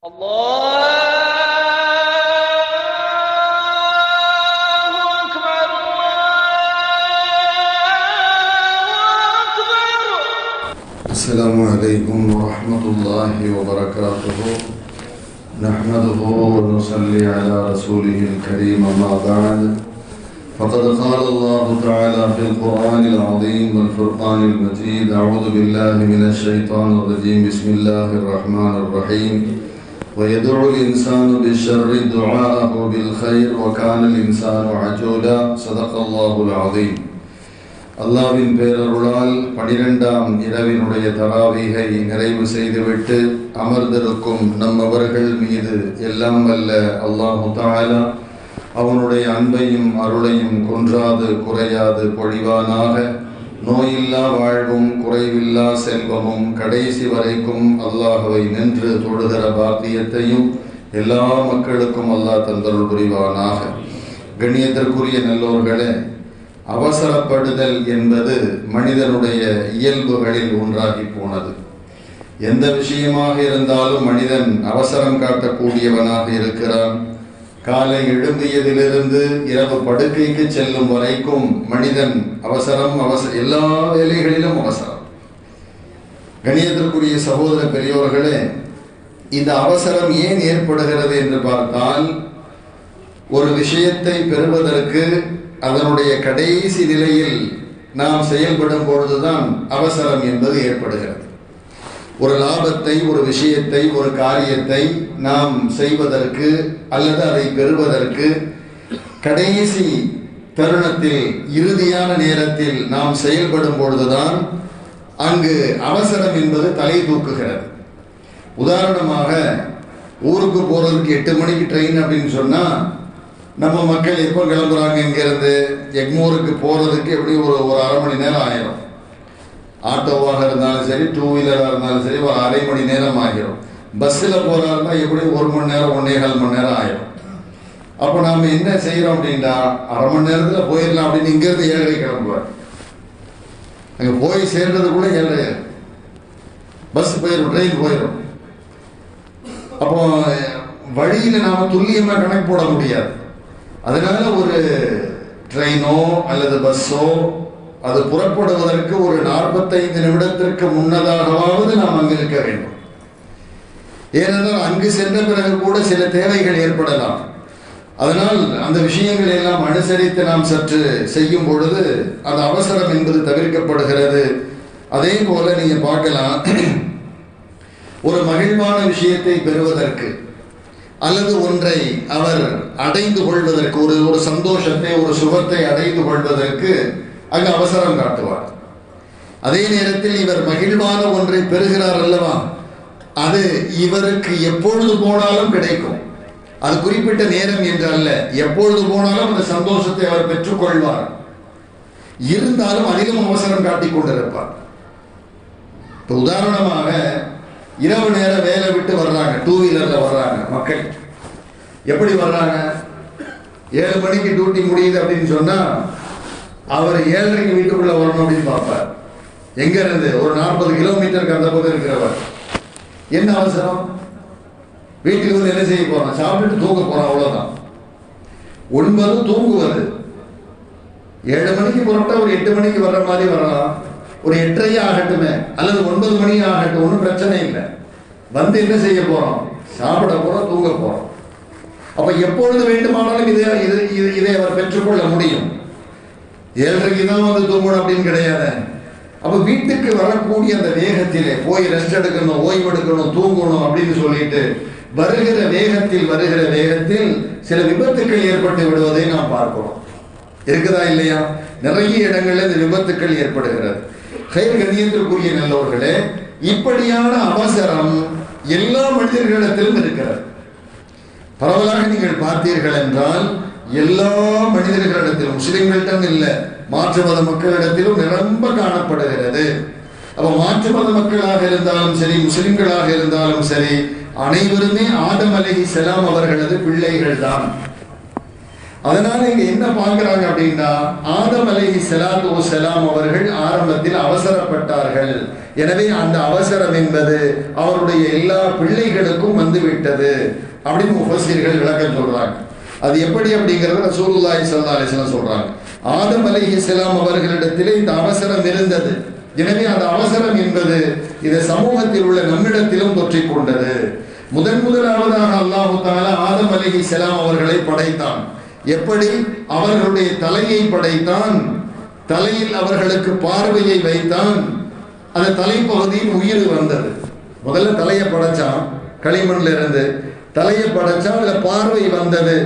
السلام عليكم ورحمة الله وبركاته. نحمده ونصلي على رسوله الكريم أما بعد. فقد قال الله تعالى في القرآن العظيم والفرقان المجيد أعوذ بالله من الشيطان الرجيم. بسم الله الرحمن الرحيم. ويدعو الإنسان بالشر دعاءه بالخير وكان الإنسان عجولا صدق الله العظيم அல்லாவின் பேரருளால் பனிரெண்டாம் இரவினுடைய தராவீகை நிறைவு செய்துவிட்டு அமர்ந்திருக்கும் நம்மவர்கள் மீது எல்லாம் வல்ல அல்லாஹு தாலா அவனுடைய அன்பையும் அருளையும் குன்றாது குறையாது பொழிவானாக நோயில்லா வாழ்வும் குறைவில்லா செல்வமும் கடைசி வரைக்கும் அல்லாஹுவை நின்று தொழுகிற பாக்கியத்தையும் எல்லா மக்களுக்கும் அல்லாஹ் தந்தருள் புரிவானாக. கண்ணியத்திற்குரிய நல்லோர்களே அவசரப்படுதல் என்பது மனிதனுடைய இயல்புகளில் ஒன்றாகி போனது. எந்த விஷயமாக இருந்தாலும் மனிதன் அவசரம் காட்டக்கூடியவனாக இருக்கிறான். காலை எழுந்தியதிலிருந்து இரவு படுக்கைக்கு செல்லும் வரைக்கும் மனிதன் அவசரம் அவசர எல்லா வேலைகளிலும் அவசரம். கணியத்திற்குரிய சகோதர பெரியோர்களே இந்த அவசரம் ஏன் ஏற்படுகிறது என்று பார்த்தால் ஒரு விஷயத்தை பெறுவதற்கு அதனுடைய கடைசி நிலையில் நாம் செயல்படும் பொழுதுதான் அவசரம் என்பது ஏற்படுகிறது. ஒரு லாபத்தை ஒரு விஷயத்தை ஒரு காரியத்தை நாம் செய்வதற்கு அல்லது அதை பெறுவதற்கு கடைசி தருணத்தில் இறுதியான நேரத்தில் நாம் செயல்படும் பொழுதுதான் அங்கு அவசரம் என்பது தலை தூக்குகிறது. உதாரணமாக ஊருக்கு போகிறதுக்கு எட்டு மணிக்கு ட்ரெயின் அப்படின்னு சொன்னால் நம்ம மக்கள் எப்போ கிளம்புறாங்க இங்கேருந்து? எக்மூருக்கு போகிறதுக்கு எப்படி ஒரு ஒரு அரை மணி நேரம் ஆயிரும். ஆட்டோவாக இருந்தாலும் சரி டூ வீலராக இருந்தாலும் சரி ஒரு அரை மணி நேரம் ஆகிரும் பஸ்ஸில் போகிறாருன்னா எப்படி ஒரு மணி நேரம் ஒன்றே கால் மணி நேரம் ஆகிடும். அப்போ நாம் என்ன செய்கிறோம் அப்படின்னா அரை மணி நேரத்தில் போயிடலாம் அப்படின்னு இங்கேருந்து ஏழரை கிளம்புவார். அங்கே போய் சேர்றதுக்குள்ளே ஏழரை பஸ் போயிடும் ட்ரெயின் போயிடும். அப்போ வழியில் நாம் துல்லியமாக கணக்கு போட முடியாது. அதனால ஒரு ட்ரெயினோ அல்லது பஸ்ஸோ அது புறப்படுவதற்கு ஒரு நாற்பத்தைந்து நிமிடத்திற்கு முன்னதாகவாவது நாம் அங்கு இருக்க வேண்டும். ஏனென்றால் அங்கு சென்ற பிறகு கூட சில தேவைகள் ஏற்படலாம். அதனால் அந்த விஷயங்களை எல்லாம் அனுசரித்து நாம் சற்று செய்யும் பொழுது அந்த அவசரம் என்பது தவிர்க்கப்படுகிறது. அதே போல நீங்க பார்க்கலாம். ஒரு மகிழ்வான விஷயத்தை பெறுவதற்கு அல்லது ஒன்றை அவர் அடைந்து கொள்வதற்கு ஒரு ஒரு சந்தோஷத்தை ஒரு சுகத்தை அடைந்து கொள்வதற்கு அங்கு அவசரம் காட்டுவார். அதே நேரத்தில் இவர் மகிழ்வான ஒன்றை பெறுகிறார் அல்லவா? அது இவருக்கு எப்பொழுது போனாலும் கிடைக்கும். அது குறிப்பிட்ட நேரம் என்று அல்ல எப்பொழுது போனாலும் அந்த சந்தோஷத்தை அவர் பெற்றுக்கொள்வார். இருந்தாலும் அதிகம் அவசரம் காட்டிக் கொண்டிருப்பார். இப்போ உதாரணமாக இரவு நேரம் வேலை விட்டு வர்றாங்க டூ வீலர்ல வர்றாங்க மக்கள். எப்படி வர்றாங்க? ஏழு மணிக்கு டியூட்டி முடியுது அப்படின்னு சொன்னா அவர் ஏழரைக்கு வீட்டுக்குள்ள வரணும் அப்படின்னு பார்ப்பார். எங்க இருந்து? ஒரு நாற்பது கிலோமீட்டருக்கு அந்த பக்கம் இருக்கிறவர். என்ன அவசரம்? வீட்டுக்கு வந்து என்ன செய்ய போறான்? சாப்பிட்டுட்டு தூங்க போறான் அவ்வளவுதான். ஒன்பது தூங்குவது. ஏழு மணிக்கு புறப்பட்டா ஒரு எட்டு மணிக்கு வர்ற மாதிரி வரலாம். ஒரு எட்டரை ஆகட்டுமே. அல்லது ஒன்பது மணி ஆகட்டும் ஒன்றும் பிரச்சனை இல்லை. வந்து என்ன செய்ய போறோம்? சாப்பிட போறோம் தூங்க போறோம். அப்ப எப்பொழுது வேண்டுமானாலும் இதை இது இதை அவர் பெற்றுக்கொள்ள முடியும். ஏழரைக்கு தான் வந்து தூங்கணும் அப்படின்னு கிடையாது. அப்போ வீட்டுக்கு வரக்கூடிய அந்த வேகத்திலே போய் ரெஸ்ட் எடுக்கணும் ஓய்வு எடுக்கணும் தூங்கணும் அப்படின்னு சொல்லிட்டு வருகிற வேகத்தில் வருகிற வேகத்தில் சில விபத்துக்கள் ஏற்பட்டு விடுவதை நாம் பார்க்கிறோம். இருக்குதா இல்லையா? நிறைய இடங்களில் இந்த விபத்துக்கள் ஏற்படுகிறது. கயிறு கண்ணியத்திற்குரிய நல்லவர்களே இப்படியான அவசரம் எல்லா மனிதர்களிடத்திலும் இருக்கிறது. பரவலாக நீங்கள் பார்த்தீர்கள் என்றால் எல்லா மனிதர்களிடத்திலும் முஸ்லிம்களிடம் இல்லை மாற்று மத மக்களிடத்திலும் நிரம்ப காணப்படுகிறது. அப்ப மாற்று மத மக்களாக இருந்தாலும் சரி முஸ்லிம்களாக இருந்தாலும் சரி அனைவருமே ஆதம் அலைஹி செலாம் அவர்களது பிள்ளைகள் தான் அதனால இங்க என்ன பார்க்கிறாங்க அப்படின்னா ஆதம் அலைஹி செலாத்து செலாம் அவர்கள் ஆரம்பத்தில் அவசரப்பட்டார்கள். எனவே அந்த அவசரம் என்பது அவருடைய எல்லா பிள்ளைகளுக்கும் வந்து வந்துவிட்டது அப்படின்னு முஃபஸீர்கள் விளக்கம் சொல்றாங்க. அது எப்படி அப்படிங்கிறத ரசூலுல்லாஹி ஸல்லல்லாஹு அலைஹி வஸல்லம் சொல்றாங்க. ஆதம் அலைஹிஸ்ஸலாம் அவர்களிடத்திலே இந்த அவசரம் இருந்தது. எனவே அந்த அவசரம் என்பது இந்த சமூகத்தில் உள்ள நம்மிடத்திலும் தொற்றிக் கொண்டது முதன் முதலாவதாக அல்லாஹு தாலா ஆதம் அலைஹிஸ்ஸலாம் அவர்களை படைத்தான். எப்படி? அவர்களுடைய தலையை படைத்தான். தலையில் அவர்களுக்கு பார்வையை வைத்தான். அந்த தலைப்பகுதியில் உயிர் வந்தது. முதல்ல தலையை படைச்சான். களிமண்ல இருந்து தலையை படைச்சா அதுல பார்வை வந்தது.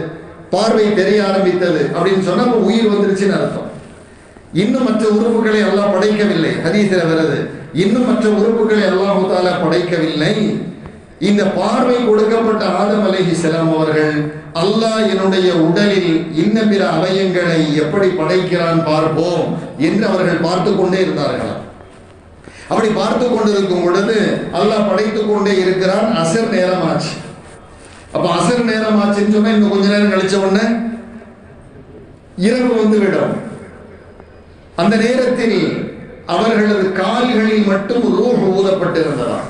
பார்வை தெரிய ஆரம்பித்தது அப்படின்னு சொன்னா உயிர் வந்துருச்சுன்னு அர்த்தம். இன்னும் மற்ற உறுப்புகளை எல்லாம் படைக்கவில்லை. ஹதீசில வருது. இன்னும் மற்ற உறுப்புகளை எல்லாம் தாலா படைக்கவில்லை. இந்த பார்வை கொடுக்கப்பட்ட ஆதம் அலைஹிஸ்ஸலாம் அவர்கள் அல்லாஹ் என்னுடைய உடலில் இன்ன பிற அவயங்களை எப்படி படைக்கிறான் பார்ப்போம் என்று அவர்கள் பார்த்து கொண்டே இருந்தார்களாம் அப்படி பார்த்து கொண்டிருக்கும் பொழுது அல்லாஹ் படைத்துக் கொண்டே இருக்கிறான். அசர் நேரமாச்சு. அப்ப அசர் நேரமாச்சுன்னு சொன்னா இன்னும் கொஞ்ச நேரம் கழிச்ச உடனே இரவு வந்து விடும். அந்த நேரத்தில் அவர்களது கால்களில் மட்டும் ரூஹ் ஊதப்பட்டிருந்ததாம்.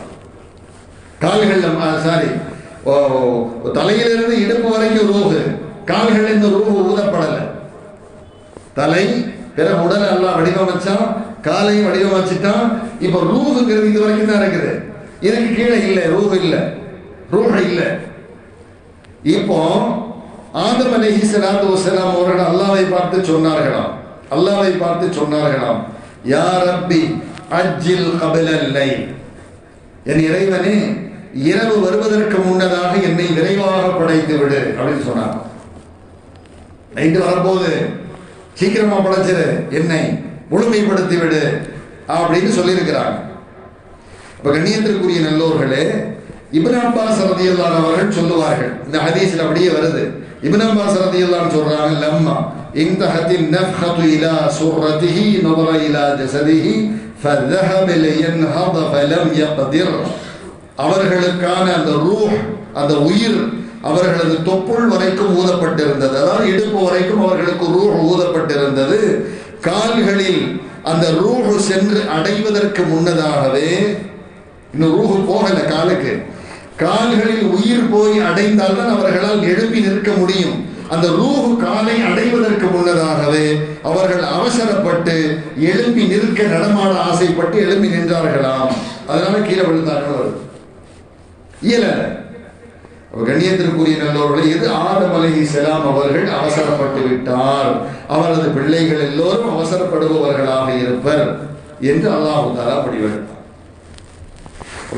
கால்கள் சாரி தலையிலிருந்து இடுப்பு வரைக்கும் ரூஹு கால்கள் இந்த ரூஹு ஊதப்படலை. தலை பிறகு உடல் எல்லாம் வடிவமைச்சான் காலையும் வடிவமைச்சிட்டான். இப்ப ரூஹுங்கிறது இது வரைக்கும் தான் இருக்குது. இதுக்கு கீழே இல்லை ரூஹ் இல்லை. ரூஹ் இல்லை. இப்போ ஆதம் அலைஹி சலாத்து வசலாம் அவர்கள் அல்லாவை பார்த்து சொன்னார்களாம். அல்லாவை பார்த்து சொன்னார்களாம். யா ரப்பி அஜில் கபலல் இல்லை என் இறைவனே இரவு வருவதற்கு முன்னதாக என்னை விரைவாக படைத்து விடு அப்படின்னு சொன்னார் நைட்டு வரும்போது சீக்கிரமா படைச்சிரு என்னை முழுமைப்படுத்தி விடு அப்படின்னு சொல்லியிருக்கிறாங்க. இப்ப கண்ணியத்திற்குரிய நல்லோர்களே இபின் அப்பாஸ் ரத்தியல்லான் அவர்கள் சொல்லுவார்கள். இந்த ஹதீஸில் அப்படியே வருது. இபின் அப்பாஸ் ரத்தியல்லான் சொல்றாங்க லம்மா انتهت النفخة إلى سرته نظر إلى جسده فذهب لينهض فلم يقدر அவர்களுக்கான அந்த ரூஹ் அந்த உயிர் அவர்களது தொப்புள் வரைக்கும் ஊதப்பட்டிருந்தது. அதாவது இடுப்பு வரைக்கும் அவர்களுக்கு ரூஹ் ஊதப்பட்டிருந்தது. கால்களில் அந்த ரூஹு சென்று அடைவதற்கு முன்னதாகவே இன்னும் ரூஹு போகலை காலுக்கு. கால்களில் உயிர் போய் அடைந்தால்தான் அவர்களால் எழுப்பி நிற்க முடியும். அந்த ரூஹு காலை அடைவதற்கு முன்னதாகவே அவர்கள் அவசரப்பட்டு எழுப்பி நிற்க நடமாட ஆசைப்பட்டு எழுப்பி நின்றார்களாம். அதனால கீழே விழுந்தார்கள் வருது இயல. கண்ணியத்திற்குரிய நல்லவர்களை எது ஆதம் அலைஹிஸ்ஸலாம் அவர்கள் அவசரப்பட்டு விட்டார்? அவரது பிள்ளைகள் எல்லோரும் அவசரப்படுபவர்களாக இருப்பர் என்று அல்லாஹு தாலா முடிவெடுத்தார்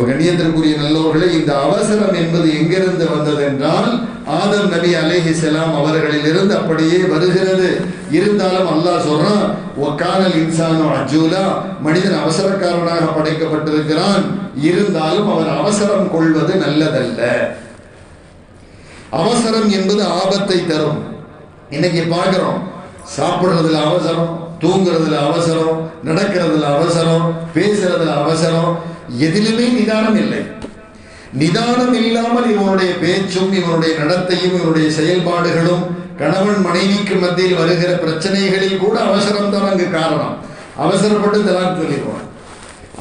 கண்ணியத்திற்குரிய நல்லவர்களே இந்த அவசரம் என்பது எங்கிருந்து வந்தது என்றால் ஆதம் நபி அலேஹி செலாம் அவர்களிலிருந்து அப்படியே வருகிறது. இருந்தாலும் அல்லாஹ் சொல்றான் ஒக்கானல் இன்சானோ அஜூலா. மனிதன் அவசரக்காரனாக படைக்கப்பட்டிருக்கிறான். இருந்தாலும் அவர் அவசரம் கொள்வது நல்லதல்ல. அவசரம் என்பது ஆபத்தை தரும். இன்னைக்கு பார்க்கிறோம் சாப்பிடுறதுல அவசரம் தூங்குறதுல அவசரம் நடக்கிறதுல அவசரம் பேசுறதுல அவசரம் எதிலுமே நிதானம் இல்லை. நிதானம் இல்லாமல் இவனுடைய பேச்சும் இவனுடைய நடத்தையும் இவனுடைய செயல்பாடுகளும் கணவன் மனைவிக்கு மத்தியில் வருகிற பிரச்சனைகளில் கூட அவசரம் தான் அங்கு காரணம். அவசரப்பட்டு தலாக் சொல்லிடுவான்.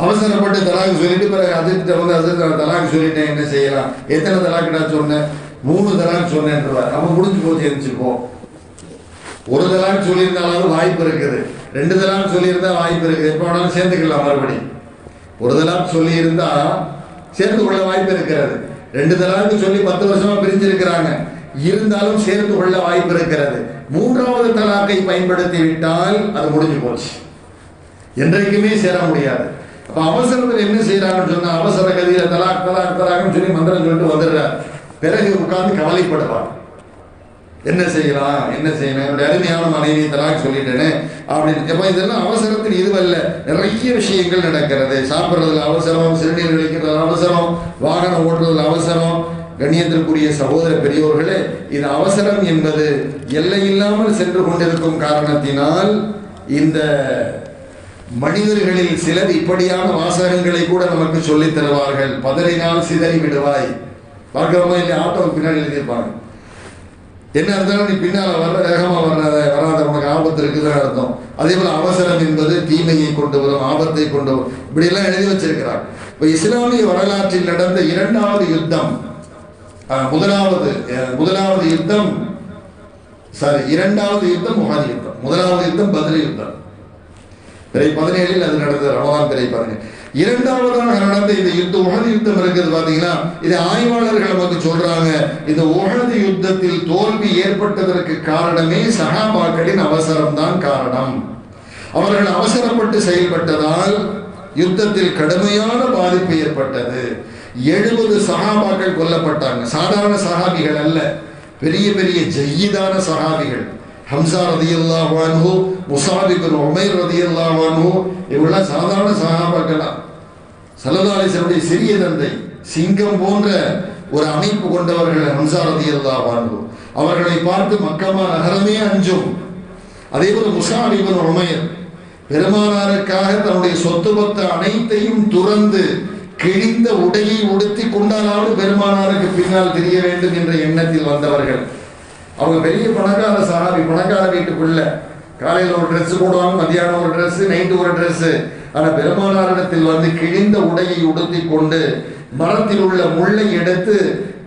அவசரப்பட்டு தலாக் சொல்லிட்டு பிறகு அதுக்கு வந்து தலாக் சொல்லிட்டேன் என்ன செய்யலாம்? எத்தனை தலாக் நான் சொன்னேன் மூணு தலாக் சொன்னேன்றவார். நம்ம முடிஞ்சு போச்சு இருந்துச்சுப்போ ஒரு தலாக் சொல்லியிருந்தாலும் வாய்ப்பு இருக்குது. ரெண்டு தலாக் சொல்லியிருந்தா வாய்ப்பு இருக்குது. எப்போ வேணாலும் சேர்ந்துக்கலாம் மறுபடி ஒரு தலாக் சொல்லியிருந்தா சேர்த்து கொள்ள வாய்ப்பு இருக்கிறது. ரெண்டு தலாக்கு சொல்லி பத்து வருஷமா பிரிஞ்சிருக்கிறாங்க. இருந்தாலும் சேர்த்து கொள்ள வாய்ப்பு இருக்கிறது. மூன்றாவது தலாக்கை பயன்படுத்தி விட்டால் அது முடிஞ்சு போச்சு. என்றைக்குமே சேர முடியாது. அப்ப அவசரத்தில் என்ன செய்யறாங்கன்னு சொன்னா அவசர கதியில தலாக் தலாக் தலாக்னு சொல்லி மந்திரம் சொல்லிட்டு வந்துடுறார். பிறகு உட்கார்ந்து கவலைப்படுவார். என்ன செய்யலாம் என்ன செய்யணும் என்னுடைய அருமையான மனைவி தலாக் சொல்லிட்டேனே அப்படின்னு. அப்ப இதெல்லாம் அவசரத்தில் இதுவல்ல. நிறைய விஷயங்கள் நடக்கிறது. சாப்பிட்றதுல அவசரம் சிறுநீர் கழிக்கிறதுல அவசரம் வாகனம் ஓட்டுறதுல அவசரம் கண்ணியத்திற்குரிய சகோதர பெரியோர்களே இது அவசரம் என்பது எல்லையில்லாமல் சென்று கொண்டிருக்கும் காரணத்தினால் இந்த மனிதர்களில் சிலர் இப்படியான வாசகங்களை கூட நமக்கு சொல்லித் தருவார்கள். பதறினால் சிதறி விடுவாய். பார்க்கிறோமா இல்லை ஆட்டோவுக்கு பின்னாடி எழுதியிருப்பாங்க. என்ன இருந்தாலும் நீ பின்னால் வர்ற வேகமாக வர்றத வராத உனக்கு ஆபத்து இருக்குதுன்னு அர்த்தம். அதே போல அவசரம் என்பது தீமையை கொண்டு வரும் ஆபத்தை கொண்டு வரும். இப்படியெல்லாம் எழுதி வச்சிருக்கிறார். இப்போ இஸ்லாமிய வரலாற்றில் நடந்த இரண்டாவது யுத்தம் முதலாவது அஹ், முதலாவது யுத்தம் சாரி இரண்டாவது யுத்தம் முகாதி யுத்தம். முதலாவது யுத்தம் பதில் யுத்தம். பிறை பதினேழில் அது நடந்தது. ரமதான் பிறை பதினேழு. இரண்டாவதாக நடந்த இந்த யுத்தம் உகது யுத்தம் இருக்கிறது பாத்தீங்கன்னா இது ஆய்வாளர்கள் நமக்கு சொல்றாங்க. இந்த உகது யுத்தத்தில் தோல்வி ஏற்பட்டதற்கு காரணமே சகாபாக்களின் அவசரம் தான் காரணம். அவர்கள் அவசரப்பட்டு செயல்பட்டதால் யுத்தத்தில் கடுமையான பாதிப்பு ஏற்பட்டது. எழுபது சஹாபாக்கள் கொல்லப்பட்டாங்க. சாதாரண சகாபிகள் அல்ல. பெரிய பெரிய ஜெயிதான சகாபிகள். ஹம்சா ரதியல்லாஹு அன்ஹு முஸாப் இப்னு உமைர் ரதியல்லாஹு அன்ஹு இவெல்லாம் சாதாரண சஹாபாக்களா சல்லல்லாஹு சிறிய தந்தை சிங்கம் போன்ற ஒரு அமைப்பு கொண்டவர்கள் ஹம்சா ரதியல்லாஹு அவர்களை பார்த்து மக்கமா நகரமே அஞ்சும். அதே போல முஸாப் இவன் உமைர் பெருமானாருக்காக தன்னுடைய சொத்து பத்த அனைத்தையும் துறந்து கிழிந்த உடையை உடுத்தி கொண்டாலாவது பெருமானாருக்கு பின்னால் தெரிய வேண்டும் என்ற எண்ணத்தில் வந்தவர்கள். அவங்க பெரிய பணக்கார சாராபி பணக்கார வீட்டுக்குள்ள காலையில் ஒரு ட்ரெஸ் போடுவாங்க மத்தியானம் ஒரு ட்ரெஸ் நைட்டு ஒரு ட்ரெஸ் ஆனால் பெருமானாரிடத்தில் வந்து கிழிந்த உடையை உடுத்தி கொண்டு மரத்தில் உள்ள முள்ளை எடுத்து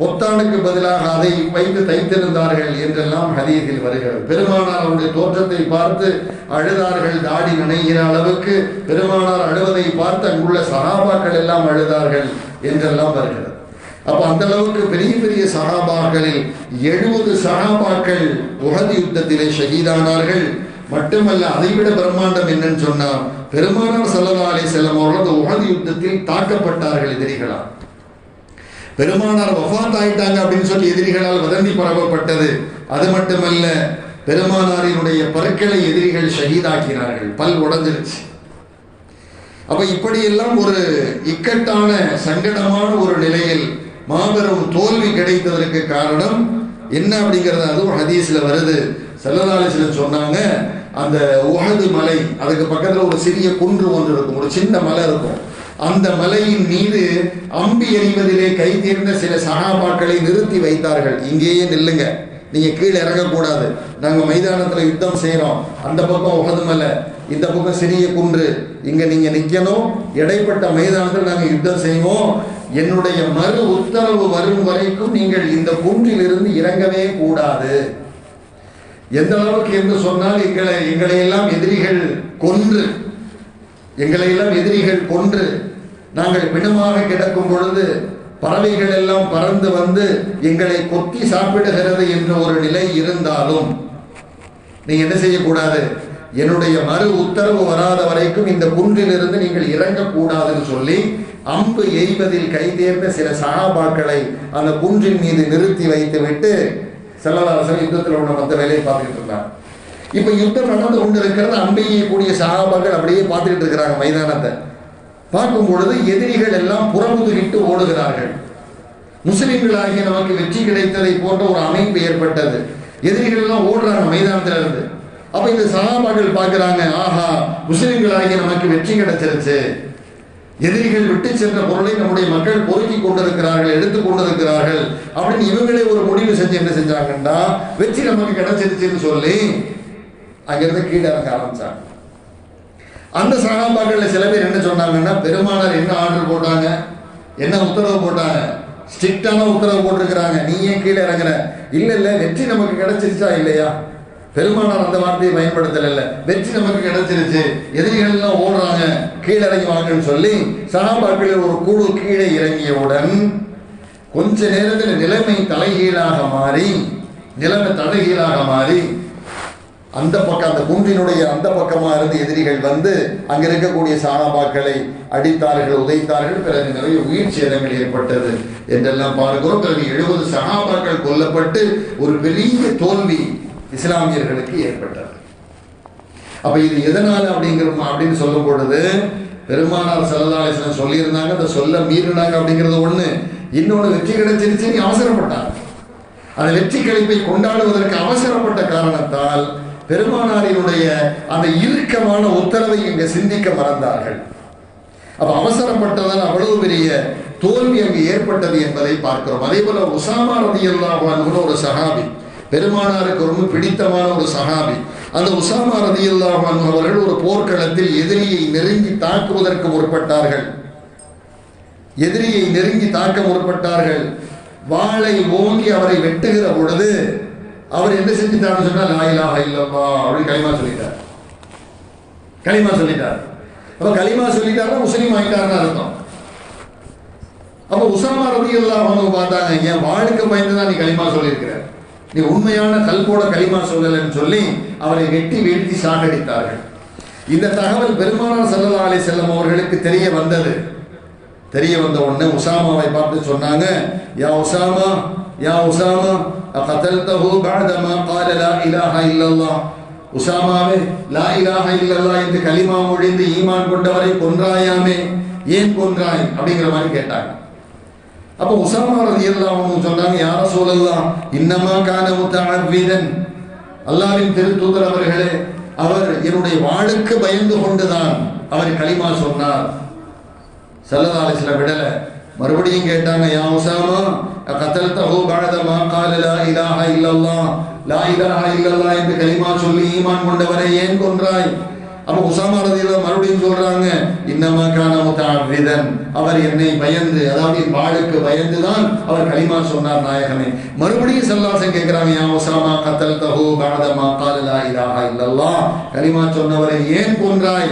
பொத்தானுக்கு பதிலாக அதை வைத்து தைத்திருந்தார்கள் என்றெல்லாம் ஹதீஸில் வருகிறது. பெருமானார் அவருடைய தோற்றத்தை பார்த்து அழுதார்கள். தாடி நினைகிற அளவுக்கு பெருமானார் அழுவதை பார்த்து அங்குள்ள சகாபாக்கள் எல்லாம் அழுதார்கள் என்றெல்லாம் வருகிறது. அப்ப அந்த அளவுக்கு பெரிய பெரிய சகாபாக்களில் எழுபது சகாபாக்கள் உகது யுத்தத்திலே ஷஹீதானார்கள். மட்டுமல்ல அதைவிட பிரம்மாண்டம் என்னன்னு சொன்னா பெருமானார் ஸல்லல்லாஹு அலி செல்லம் அவர்கள் அந்த உகது யுத்தத்தில் தாக்கப்பட்டார்கள் எதிரிகளால். பெருமானார் வஃபாத் ஆயிட்டாங்க அப்படின்னு சொல்லி எதிரிகளால் வதந்தி பரவப்பட்டது அது மட்டுமல்ல பெருமானாரினுடைய பற்களை எதிரிகள் ஷஹீதாக்கினார்கள். பல் உடைஞ்சிருச்சு. அப்ப இப்படியெல்லாம் ஒரு இக்கட்டான சங்கடமான ஒரு நிலையில் மாபெரும் தோல்வி கிடைத்ததற்கு காரணம் என்ன அப்படிங்கிறது? அதுவும் ஹதீஸ்ல வருது. செல்லதாலிசில சொன்னாங்க அந்த உகது மலை அதுக்கு பக்கத்துல ஒரு சிறிய குன்று ஒன்று இருக்கும் ஒரு சின்ன மலை இருக்கும். அந்த மலையின் மீது அம்பி எறிவதிலே கை தீர்ந்த சில சகாபாக்களை நிறுத்தி வைத்தார்கள். இங்கேயே நில்லுங்க. நீங்க கீழே இறங்கக்கூடாது. நாங்க மைதானத்துல யுத்தம் செய்கிறோம் அந்த பக்கம் உகது மலை இந்த பக்கம் சிறிய குன்று. இங்க நீங்க நிக்கணும். இடைப்பட்ட மைதானத்தில் நாங்க யுத்தம் செய்வோம். என்னுடைய மறு உத்தரவு வரும் வரைக்கும் நீங்கள் இந்த குன்றிலிருந்து இறங்கவே கூடாது. எந்த அளவுக்கு என்று சொன்னால் எங்களை எங்களை எல்லாம் எதிரிகள் கொன்று எங்களை எல்லாம் எதிரிகள் கொன்று நாங்கள் பிணமாக கிடக்கும் பொழுது பறவைகள் எல்லாம் பறந்து வந்து எங்களை கொத்தி சாப்பிடுகிறது என்ற ஒரு நிலை இருந்தாலும் நீ என்ன செய்யக்கூடாது? என்னுடைய மறு உத்தரவு வராத வரைக்கும் இந்த குன்றிலிருந்து நீங்கள் இறங்கக்கூடாதுன்னு சொல்லி அம்பு எய்வதில் கைதேர்ந்த சில சகாபாக்களை அந்த குன்றின் மீது நிறுத்தி வைத்துவிட்டு விட்டு யுத்தத்தில் உள்ள மற்ற வேலையை பார்த்துக்கிட்டு இருந்தார் இப்ப யுத்தம் நடந்து கொண்டு இருக்கிறது அம்பையை கூடிய சகாபாக்கள் அப்படியே பார்த்துக்கிட்டு இருக்கிறாங்க மைதானத்தை. பார்க்கும் பொழுது எதிரிகள் எல்லாம் புறமுதுகிட்டு ஓடுகிறார்கள். முஸ்லிம்களாகிய நமக்கு வெற்றி கிடைத்ததை போன்ற ஒரு அமைப்பு ஏற்பட்டது. எதிரிகள் எல்லாம் ஓடுறாங்க மைதானத்துல இருந்து அப்ப இந்த சகாபாக்கள் பார்க்கறாங்க ஆஹா முஸ்லிம்களாகிய நமக்கு வெற்றி கிடைச்சிருச்சு. எதிரிகள் விட்டு சென்ற பொருளை நம்முடைய மக்கள் பொறுக்கி கொண்டிருக்கிறார்கள் எடுத்து கொண்டிருக்கிறார்கள் அப்படின்னு இவங்களே ஒரு முடிவு செஞ்சு என்ன செஞ்சாங்கன்னா வெற்றி நமக்கு கிடைச்சிருச்சுன்னு சொல்லி அங்கிருந்து கீழே இறங்க ஆரம்பிச்சாங்க. அந்த சகாபாக்கள்ல சில பேர் என்ன சொன்னாங்கன்னா பெருமானார் என்ன ஆர்டர் போட்டாங்க? என்ன உத்தரவு போட்டாங்க? ஸ்ட்ரிக்டான உத்தரவு போட்டிருக்கிறாங்க. நீ ஏன் கீழே இறங்குற? இல்ல இல்ல வெற்றி நமக்கு கிடைச்சிருச்சா இல்லையா? பெருமானார் அந்த வார்த்தையை பயன்படுத்தல வெற்றி நமக்கு கிடைச்சிருச்சு. எதிரிகள் எல்லாம் ஓடுறாங்க. கீழே வாங்கன்னு சொல்லி சகாபாக்களில் ஒரு குழு கீழே இறங்கியவுடன் கொஞ்ச நேரத்தில் நிலைமை தலைகீழாக மாறி நிலைமை தலைகீழாக மாறி அந்த பக்கம் அந்த குன்றினுடைய அந்த பக்கமாக இருந்து எதிரிகள் வந்து அங்கே இருக்கக்கூடிய சாணாபாக்களை அடித்தார்கள் உதைத்தார்கள். பிறகு நிறைய உயிர் சேதங்கள் ஏற்பட்டது. என்றெல்லாம் பார்க்கிறோம். பிறகு எழுபது சகாபாக்கள் கொல்லப்பட்டு ஒரு பெரிய தோல்வி இஸ்லாமியர்களுக்கு ஏற்பட்டது. அப்ப இது எதனால அப்படிங்கிற அப்படின்னு சொல்லும் பொழுது பெருமானார் சல்லதாலேசன் சொல்லியிருந்தாங்க அதை சொல்ல மீறினாங்க அப்படிங்கிறது ஒண்ணு. இன்னொன்னு வெற்றி கிடைச்சிருச்சுன்னு அவசரப்பட்டாங்க. அந்த வெற்றி கழிப்பை கொண்டாடுவதற்கு அவசரப்பட்ட காரணத்தால் பெருமானாரினுடைய அந்த இறுக்கமான உத்தரவை இங்கே சிந்திக்க மறந்தார்கள். அப்ப அவசரப்பட்டதால் அவ்வளவு பெரிய தோல்வி அங்கு ஏற்பட்டது என்பதை பார்க்கிறோம். அதே போல உசாமா ரதியல்லாஹு ஒரு சஹாபி பெருமானாருக்கு ரொம்ப பிடித்தமான ஒரு சஹாபி. அந்த உசாமா ரதி அன்ஹு அவர்கள் ஒரு போர்க்களத்தில் எதிரியை நெருங்கி தாக்குவதற்கு முற்பட்டார்கள். எதிரியை நெருங்கி தாக்க முற்பட்டார்கள். வாளை ஓங்கி அவரை வெட்டுகிற பொழுது அவர் என்ன செஞ்சுட்டாருன்னு சொன்னா லா இல்லப்பா அப்படின்னு களிமா சொல்லிட்டார். களிமா சொல்லிட்டார். அப்ப களிமா சொல்லிட்டாருன்னா முஸ்லீம் ஆயிட்டாருன்னு அர்த்தம். அப்ப உசாமா ரதி அவங்க பார்த்தாங்க என் வாழ்க்கை பயந்து தான் நீ களிமா சொல்லியிருக்கிற? நீ உண்மையான கல் கூட களிமா சொல்லலன்னு சொல்லி அவனை வெட்டி வீழ்த்தி சாகடித்தார்கள். இந்த தகவல் பெருமானார் சல்லா அலி செல்லம் அவர்களுக்கு தெரிய வந்தது. தெரிய வந்த உடனே உசாமாவை பார்த்து சொன்னாங்க யா உசாமா யா உசாமா அகதல்தஹு பாதமா கால லா இலாஹா இல்லல்லாஹ். உசாமாவே லா இலாஹா இல்லல்லாஹ் என்று கலிமா ஒழிந்து ஈமான் கொண்டவரை கொன்றாயாமே ஏன் கொன்றாய்? அப்படிங்கிற மாதிரி கேட்டாங்க. அப்போ உசாமா ரதி அல்லாவும் சொன்னாங்க யார சூழல்லாம் இன்னமா காண வீரன் அல்லாவின் திருத்தூதர் அவர்களே அவர் என்னுடைய வாளுக்கு பயந்து கொண்டுதான் அவர் களிமா சொன்னார். சல்லதா அலிஸ்ல விடல. மறுபடியும் கேட்டாங்க யா உசாமா கத்தல்தஹு பாத மா கால லா இலாஹ இல்லல்லாஹ். லா இலாஹ இல்லல்லாஹ் என்று களிமா சொல்லி ஈமான் கொண்டவரை ஏன் கொன்றாய்? அப்போ உசாமா ரதியில் மறுபடியும் சொல்றாங்க இன்னமாக்கான முத்தாவிதன் அவர் என்னை பயந்து அதாவது என் வாழுக்கு பயந்துதான் அவர் களிமா சொன்னார் நாயகமே மறுபடியும் செல்லாசன் கேட்கிறாங்க யா உசாமா கத்தல் தஹோ பாரதமா காலலா இலாஹா இல்லல்லா களிமா சொன்னவரை ஏன் கொன்றாய்?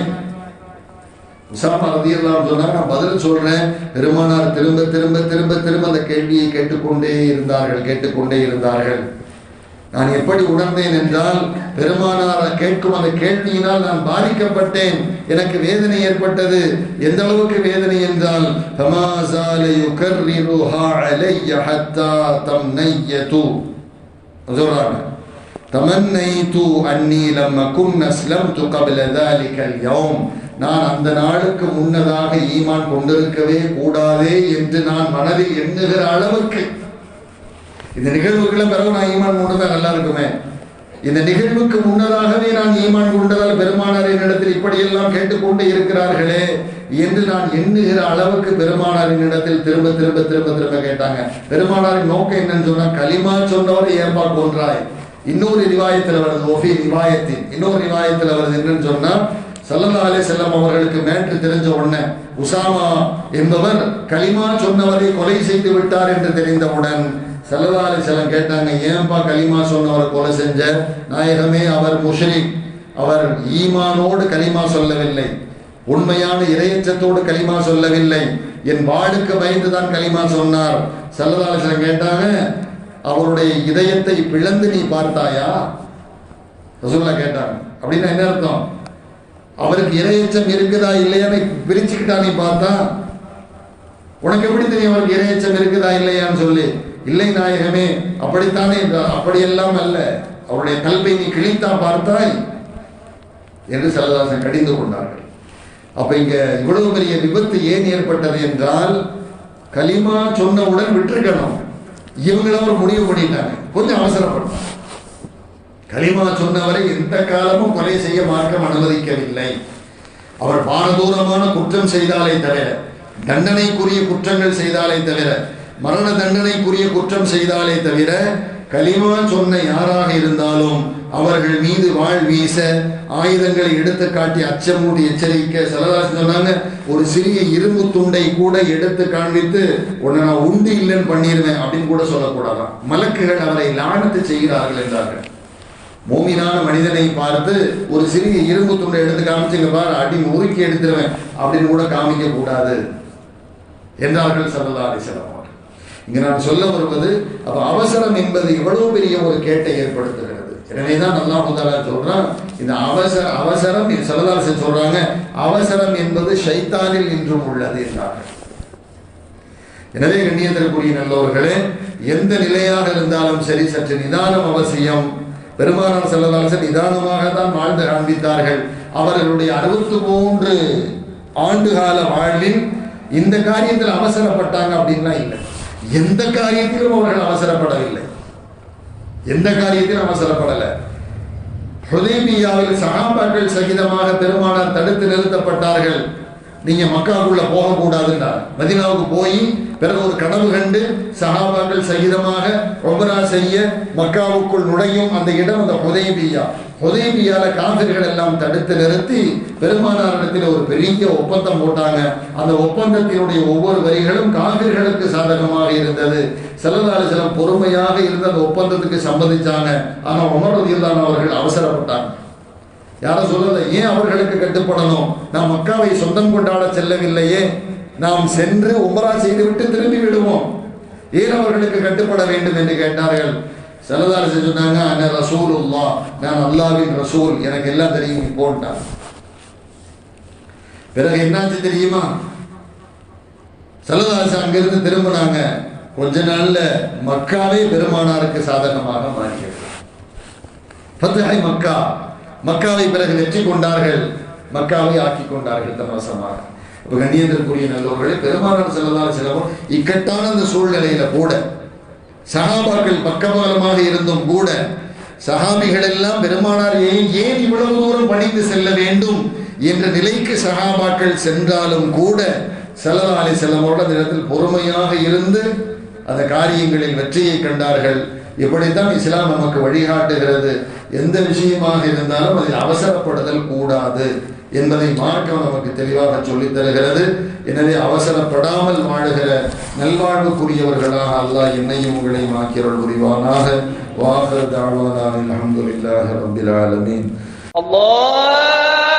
உசாமா ரதியெல்லாம் சொன்னாங்க நான் பதில் சொல்றேன். பெருமானார் திரும்ப திரும்ப திரும்ப திரும்ப அந்த கேள்வியை கேட்டுக்கொண்டே இருந்தார்கள் கேட்டுக்கொண்டே இருந்தார்கள். நான் எப்படி உணர்ந்தேன் என்றால் பெருமானார் கேட்கும் அந்த கேள்வியினால் நான் பாதிக்கப்பட்டேன். எனக்கு வேதனை ஏற்பட்டது. எந்த அளவுக்கு வேதனை என்றால் சொல்றாங்க. தமன்னைத்து அன்னி லம் அகும் நஸ்லம் து கபில தாலிகல் யௌம். நான் அந்த நாளுக்கு முன்னதாக ஈமான் கொண்டிருக்கவே கூடாதே என்று நான் மனதில் எண்ணுகிற அளவுக்கு இந்த நிகழ்வுக்கெல்லாம் பிறகு நான் ஈமான் கொண்டதா நல்லா இருக்குமே இந்த நிகழ்வுக்கு முன்னதாகவே நான் ஈமான் கொண்டதால் பெருமானார் என்னிடத்தில் இப்படியெல்லாம் கேட்டுக்கொண்டு இருக்கிறார்களே என்று நான் எண்ணுகிற அளவுக்கு பெருமானாரின் இடத்தில் திரும்ப திரும்ப திரும்ப திரும்ப கேட்டாங்க. பெருமானாரின் நோக்கம் என்னன்னு சொன்னா களிமா சொன்னவரை ஏன்பா கொன்றாய். இன்னொரு ரிவாயத்தில் வருது ஒஃபி ரிவாயத்தின். இன்னொரு ரிவாயத்தில் வருது என்னன்னு சொன்னா சல்லல்லாலே செல்லம் அவர்களுக்கு மேற்று தெரிஞ்ச உடனே உசாமா என்பவர் களிமா சொன்னவரை கொலை செய்து விட்டார் என்று தெரிந்தவுடன் செல்லதாலே செல்லம் கேட்டாங்க ஏன்பா களிமா சொன்னவரை கொலை செஞ்ச? நாயகமே அவர் முஷ்ரிக். அவர் ஈமானோடு கலிமா சொல்லவில்லை. உண்மையான இரையச்சத்தோடு கலிமா சொல்லவில்லை. என் வாளுக்கு பயந்து தான் கலிமா சொன்னார் சல்லதாலேசன் செல்லம் கேட்டாங்க அவருடைய இதயத்தை பிளந்து நீ பார்த்தாயா? ரசூல்லா கேட்டாங்க. அப்படின்னா என்ன அர்த்தம்? அவருக்கு இரையச்சம் இருக்குதா இல்லையான்னு பிரிச்சுக்கிட்டா நீ பார்த்தா உனக்கு எப்படி தெரியும் அவருக்கு இரையச்சம் இருக்குதா இல்லையான்னு சொல்லி. இல்லை நாயகமே அப்படித்தானே அப்படியெல்லாம் அல்ல. அவருடைய கல்வை நீ கிழித்தா பார்த்தாய் என்று சரதாசன் கடிந்து கொண்டார்கள். அப்ப இங்க இவ்வளவு பெரிய விபத்து ஏன் ஏற்பட்டது என்றால் கலிமா சொன்னவுடன் விட்டுருக்கணும். இவங்களும் ஒரு முடிவு பண்ணிட்டாங்க. கொஞ்சம் அவசரப்பட்டாங்க கலிமா சொன்னவரை எந்த காலமும் கொலை செய்ய மார்க்கம் அனுமதிக்கவில்லை. அவர் பாரதூரமான குற்றம் செய்தாலே தவிர தண்டனைக்குரிய குற்றங்கள் செய்தாலே தவிர மரண தண்டனைக்குரிய குற்றம் செய்தாலே தவிர கலிமா சொன்ன யாராக இருந்தாலும் அவர்கள் மீது வாழ் வீச ஆயுதங்களை எடுத்து காட்டி அச்சமூட்டி எச்சரிக்க செலதாசன் சொன்னாங்க ஒரு சிறிய இரும்பு துண்டை கூட எடுத்து காண்பித்து உன்னை நான் உண்டு இல்லைன்னு பண்ணிடுவேன் அப்படின்னு கூட சொல்லக்கூடாதான். மலக்குகள் அவரை லானத்து செய்கிறார்கள் என்றார்கள். மூமினான மனிதனை பார்த்து ஒரு சிறிய இரும்பு துண்டை எடுத்து காமிச்சுங்க பார் அடி முறுக்கி எடுத்துருவேன் அப்படின்னு கூட காமிக்க கூடாது. என்றார்கள் சல்லா அலிசல்லாம் இங்கு நான் சொல்ல வருவது அப்ப அவசரம் என்பது எவ்வளவு பெரிய ஒரு கேட்டை ஏற்படுத்துகிறது. எனவேதான் நல்லா முதலா சொல்றான் இந்த அவசர அவசரம் சல்லதாசன் சொல்றாங்க அவசரம் என்பது ஷைத்தானில் இன்றும் உள்ளது என்றார்கள். எனவே கண்ணியத்திற்குரிய நல்லவர்களே எந்த நிலையாக இருந்தாலும் சரி சற்று நிதானம் அவசியம். பெருமானார் செல்லதாசன் நிதானமாக தான் வாழ்ந்து காண்பித்தார்கள். அவர்களுடைய அறுபத்தி மூன்று ஆண்டுகால வாழ்வில் இந்த காரியத்தில் அவசரப்பட்டாங்க அப்படின்னா இல்லை. எந்த காரியத்திலும் அவர்கள் அவசரப்படவில்லை. எந்த காரியத்திலும் அவசரப்படலை. ஹுதேபியாவில் சகாபாக்கள் சகிதமாக பெருமானார் தடுத்து நிறுத்தப்பட்டார்கள். நீங்க மக்காவுக்குள்ள போகக்கூடாதுன்றார் மதினாவுக்கு போய் பிறகு ஒரு கனவு கண்டு சஹாபாக்கள் சகிதமாக ஒபரா செய்ய மக்காவுக்குள் நுழையும் அந்த இடம் அந்த ஹுதைபியா. ஹுதைபியால காவிர்கள் எல்லாம் தடுத்து நிறுத்தி பெருமானாரிடத்தில் ஒரு பெரிய ஒப்பந்தம் போட்டாங்க. அந்த ஒப்பந்தத்தினுடைய ஒவ்வொரு வரிகளும் காவிர்களுக்கு சாதகமாக இருந்தது. செல்லதாலு சிலம் பொறுமையாக இருந்த அந்த ஒப்பந்தத்துக்கு சம்மதிச்சாங்க. ஆனால் உமர் ரதியுல்லான் அவர்கள் அவசரப்பட்டாங்க. யாரும் சொல்லல ஏன் அவர்களுக்கு கட்டுப்படணும்? நாம் மக்காவை சொந்தம் கொண்டாட செல்லவில்லையே. நாம் சென்று உமரா செய்துவிட்டு திரும்பி விடுவோம். ஏன் அவர்களுக்கு கட்டுப்பட வேண்டும் என்று கேட்டார்கள்? செல்லதாரசி சொன்னாங்க அண்ணன் ரசூல் நான் அல்லாவின் ரசூல். எனக்கு எல்லாம் தெரியும் போன்ட்டான் பிறகு என்னாச்சு தெரியுமா? செல்லதாரசி அங்கிருந்து திரும்பினாங்க. கொஞ்ச நாள்ல மக்காவே பெருமானாருக்கு சாதகமாக மாறியது. மக்கா. மக்காவை பிறகு வெற்றி கொண்டார்கள். மக்காவை ஆக்கி கொண்டார்கள் தமசமாக இப்போ கண்ணியத்திற்குரிய நல்லவர்களே பெருமானார் செல்லதால் செலவும் இக்கட்டான அந்த சூழ்நிலையில கூட சகாபாக்கள் பக்கபாலமாக இருந்தும் கூட சகாபிகள் எல்லாம் பெருமானார் ஏன் ஏன் இவ்வளவு தூரம் பணிந்து செல்ல வேண்டும் என்ற நிலைக்கு சகாபாக்கள் சென்றாலும் கூட செல்லதா அலி செல்லமோடு அந்த இடத்தில் பொறுமையாக இருந்து அந்த காரியங்களில் வெற்றியை கண்டார்கள். இப்படித்தான் இஸ்லாம் நமக்கு வழிகாட்டுகிறது எந்த விஷயமாக இருந்தாலும் அதில் அவசரப்படுதல் கூடாது என்பதை மார்க்கம் நமக்கு தெளிவாக சொல்லித் தருகிறது. எனவே அவசரப்படாமல் வாழுகிற நல்வாழ்வுக்குரியவர்களாக அல்லாஹ் என்னையும் உங்களையும் ஆக்கியவர்கள் புரிவானாக. வாகர் தாழ்வானாவின் அஹமதுல்லாஹ் ரபில் ஆலமீன். அல்லாஹ்!